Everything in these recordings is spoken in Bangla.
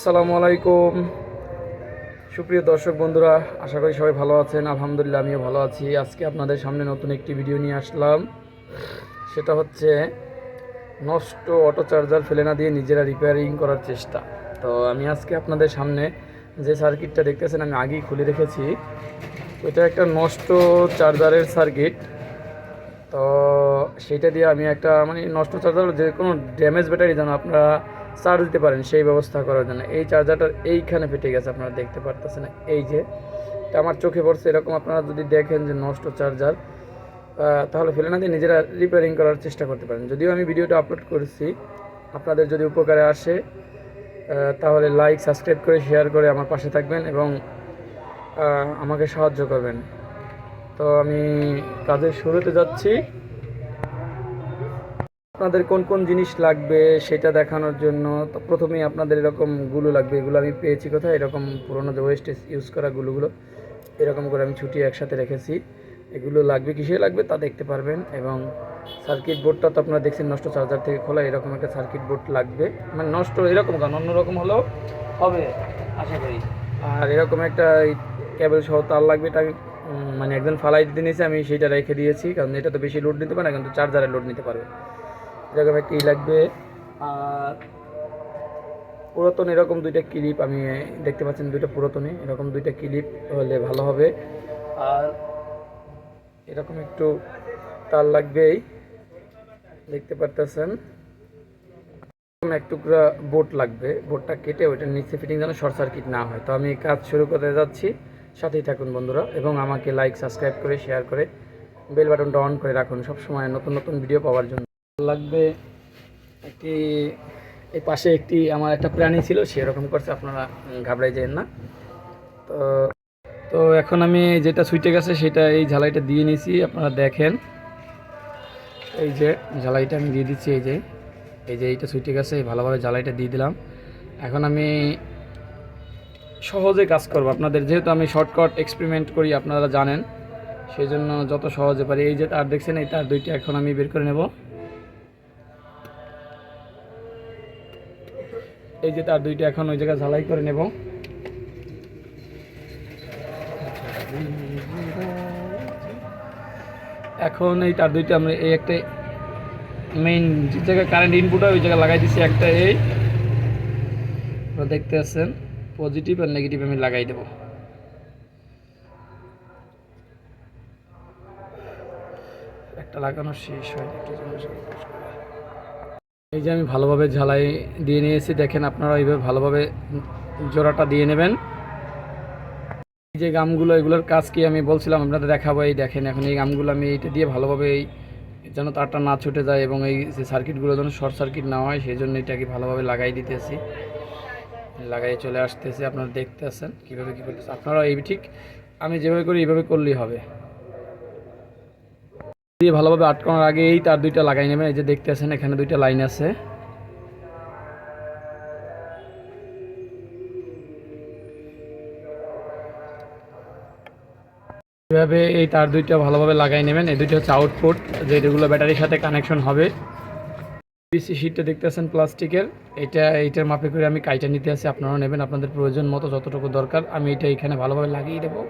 আসসালামু আলাইকুম। সুপ্রিয় দর্শক বন্ধুরা, আশা করি সবাই ভালো আছেন। আলহামদুলিল্লাহ, আমিও ভালো আছি। আজকে আপনাদের সামনে নতুন একটি ভিডিও নিয়ে আসলাম। সেটা হচ্ছে, নষ্ট অটো চার্জার ফেলে না দিয়ে নিজেরা রিপেয়ারিং করার চেষ্টা। তো আমি আজকে আপনাদের সামনে যে সার্কিটটা দেখতেছেন, আমি আগেই খুলে রেখেছি। এটা একটা নষ্ট চার্জারের সার্কিট তো সেইটা দিয়ে আমি একটা মানে নষ্ট চার্জার যে কোনো ড্যামেজ ব্যাটারি যেন আপনারা চার্জ দিতে পারেন সেই ব্যবস্থা করার জন্য। এই চার্জারটার এইখানে ফেটে গেছে, আপনারা দেখতে পারতেছেন এই যে। আমার চোখে পড়ছে এরকম, আপনারা যদি দেখেন যে নষ্ট চার্জার তাহলে ফেলে না দিয়ে নিজেরা রিপেয়ারিং করার চেষ্টা করতে পারেন। যদিও আমি ভিডিওটা আপলোড করেছি, আপনাদের যদি উপকারে আসে তাহলে লাইক সাবস্ক্রাইব করে শেয়ার করে আমার পাশে থাকবেন এবং আমাকে সাহায্য করবেন। তো আমি কাজের শুরুতে যাচ্ছি। আপনাদের কোন কোন জিনিস লাগবে সেটা দেখানোর জন্য? তো প্রথমেই আপনাদের এরকমগুলো লাগবে। এগুলো আমি পেয়েছি কোথায়? এরকম পুরোনো যে ওয়েস্টেজ ইউজ করা গুলোগুলো এরকম করে আমি ছুটি একসাথে রেখেছি। এগুলো লাগবে কিসে লাগবে তা দেখতে পারবেন এবং সার্কিট বোর্ডটা তো আপনারা দেখছেন নষ্ট চার্জার থেকে খোলা এরকম একটা সার্কিট বোর্ড লাগবে। মানে নষ্ট এরকম কারণ অন্যরকম হলেও হবে আশা করি। আর এরকম একটা কেবল সহ তার লাগবে এটা আমি, মানে একজন ফালাই দিতে নিয়েছে আমি সেইটা রেখে দিয়েছি। কারণ এটা তো বেশি লোড নিতে পারে না কিন্তু চার্জারে লোড নিতে পারবে। এরকম একটা ই লাগবে। আর পুরাতন এরকম দুইটা ক্লিপ আমি দেখতে পাচ্ছেন, দুইটা পুরাতনে এরকম দুইটা ক্লিপ হলে ভালো হবে। আর এরকম একটু তার লাগবেই। দেখতে পারতেছেন? এক টুকরা বোট লাগবে। বোটটা কেটে ওইটার নিচে ফিটিং যেন শর্ট সার্কিট না হয়। তো আমি কাজ শুরু করতে যাচ্ছি। সাথেই থাকুন বন্ধুরা এবং আমাকে লাইক সাবস্ক্রাইব করে শেয়ার করে বেল বাটনটা অন করে রাখুন সবসময় নতুন নতুন ভিডিও পাওয়ার জন্য। লাগবে একটি, এই পাশে একটি আমার একটা প্রাণী ছিল সেরকম করছে, আপনারা ঘাবড়াই যেন না। তো তো এখন আমি যেটা সুইটে গেছে, সেটা এই ঝালাইটা দিয়ে নিয়েছি, আপনারা দেখেন। এই যে ঝালাইটা আমি দিয়ে দিচ্ছি, এই যে এই যে এইটা সুইটে গেছে এই ভালোভাবে ঝালাইটা দিয়ে দিলাম। এখন আমি সহজে কাজ করব। আপনাদের যেহেতু আমি শর্টকাট এক্সপেরিমেন্ট করি, আপনারা জানেন সেই জন্য যত সহজে পারি। এই যে তার দেখছেন, এই তার দুইটা এখন আমি বের করে নেব। এই যে তার দুইটা এখন ওই জায়গায় ঝালাই করে নেব। এখন এই তার দুইটা আমরা এই একটা মেইন যে জায়গায় কারেন্ট ইনপুট হয়, ওই জায়গায় লাগাই দিচ্ছি একটা এই দেখতে পাচ্ছেন পজিটিভ আর নেগেটিভ আমি লাগাই দেবো। একটা লাগানো শেষ হয় একটু। এই যে আমি ভালোভাবে ঝালাই দিয়ে নিয়েছি, দেখেন আপনারা এইভাবে ভালোভাবে জোড়াটা দিয়ে নেবেন। এই যে গামগুলো, এগুলোর কাজ কি আমি বলছিলাম, আপনাদের দেখাবো। এই দেখেন, এখন এই গামগুলো আমি এইটা দিয়ে ভালোভাবে এই যেন তারটা না ছুটে যায় এবং এই যে সার্কিটগুলো যেন শর্ট সার্কিট না হয়, সেই জন্য এটাকে ভালোভাবে লাগাই দিতেছি। লাগাই চলে আসতেছে, আপনারা দেখতে আছেন কীভাবে কী করতেছে। আপনারা এই ঠিক, আমি যেভাবে করি, এইভাবে করলেই হবে। দিয়ে ভালোভাবে আটকানোর আগে এই তার দুইটা লাগাই নেবেন, এই যে দেখতে আছেন, এখানে দুইটা লাইন আছে। এভাবে এই তার দুইটা ভালোভাবে লাগাই নেবেন, এই দুইটা হচ্ছে আউটপুট যেগুলো ব্যাটারির সাথে কানেকশন হবে। পিসি শিটটা দেখতেছেন প্লাস্টিকের, এটা এইটার মাপে করে আমি কাইটা নিতে আসি আপনারাও নেবেন, আপনাদের প্রয়োজন মতো যতটুকু দরকার, আমি এটা এখানে ভালোভাবে লাগিয়ে দেবো।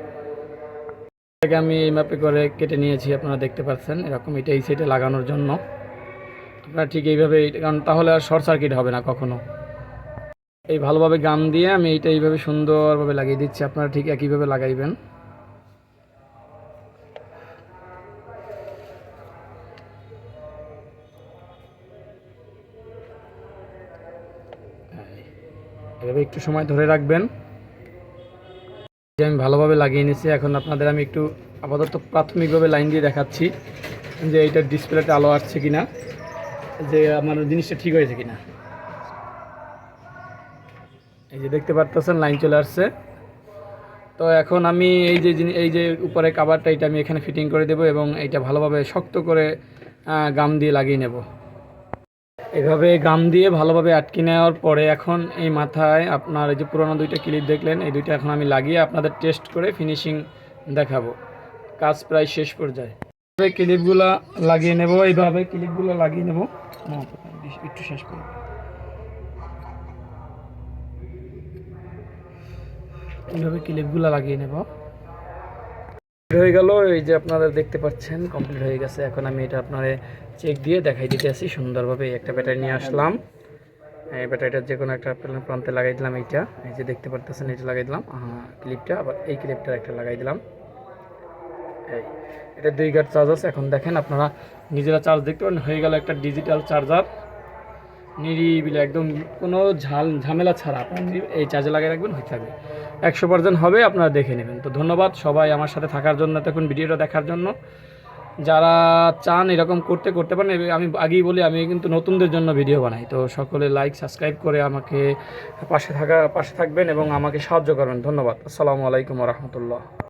এটাকে আমি এই মাপে করে কেটে নিয়েছি, আপনারা দেখতে পাচ্ছেন। এরকম এটা এই সাইডে লাগানোর জন্য। আপনারা ঠিক এইভাবে এই- কারণ তাহলে আর শর্ট সার্কিট হবে না কখনো। এই ভালোভাবে গাম দিয়ে আমি এইটা এইভাবে সুন্দরভাবে লাগিয়ে দিচ্ছি। আপনারা ঠিক একইভাবে লাগাইবেন। এভাবে একটু সময় ধরে রাখবেন। ভালোভাবে লাগিয়ে নিয়েছি। এখন আপনাদের আমি একটু আপাতত প্রাথমিকভাবে লাইন দিয়ে দেখাচ্ছি যে এইটার ডিসপ্লেতে আলো আসছে কিনা, যে আমার জিনিসটা ঠিক হয়েছে কিনা। এই যে দেখতে পারতেছেন, লাইন চলে আসছে। তো এখন আমি এই যে এই যে উপরে কাভারটা এটা আমি এখানে ফিটিং করে দেব এবং এইটা ভালোভাবে শক্ত করে গাম দিয়ে লাগিয়ে নেব। এভাবে গাম দিয়ে ভালোভাবে আটকে নেওয়ার পরে এখন এই মাথায় আপনার এই যে পুরোনো দুইটা ক্লিপ দেখলেন, এই দুইটা এখন আমি লাগিয়ে আপনাদের টেস্ট করে ফিনিশিং দেখাবো। কাজ প্রায় শেষ পর্যায়ে। এভাবে ক্লিপগুলো লাগিয়ে নেব, এইভাবে ক্লিপগুলো লাগিয়ে নেব। একটু শেষ করব এইভাবে ক্লিপগুলো লাগিয়ে নেব। হয়ে গেল, এই যে আপনারা দেখতে পাচ্ছেন কমপ্লিট হয়ে গেছে। এখন আমি এটা আপনারে চেক দিয়ে দেখাই দিতে আসি, সুন্দরভাবে একটা ব্যাটারি নিয়ে আসলাম। এই ব্যাটারিটা যে কোনো একটা প্রান্তে লাগাই দিলাম এইটা। এই যে দেখতে পারতেছেন এটা লাগাই দিলাম। ক্লিপটা আবার এই ক্লিপটা একটা লাগাই দিলাম। এই, এটা দুই গার্ড চার্জ আছে। এখন দেখেন আপনারা নিজেরা চার্জ দেখতে পারেন। হয়ে গেল একটা ডিজিটাল চার্জার নিরিবিলি, একদম কোনো ঝাল, ঝামেলা ছাড়া আপনি এই চার্জে লাগিয়ে রাখবেন হয়ে থাকবে। একশো পার্সেন্ট হবে, আপনারা দেখে নেবেন। তো ধন্যবাদ সবাই আমার সাথে থাকার জন্য তখন ভিডিওটা দেখার জন্য। যারা চান এরকম করতে করতে পারেন আমি আগেই বলি, আমি কিন্তু নতুনদের জন্য ভিডিও বানাই। তো সকলে লাইক সাবস্ক্রাইব করে আমাকে পাশে থাকা, পাশে থাকবেন এবং আমাকে সাহায্য করবেন। ধন্যবাদ। আসসালামু আলাইকুম রহমতুল্লাহ।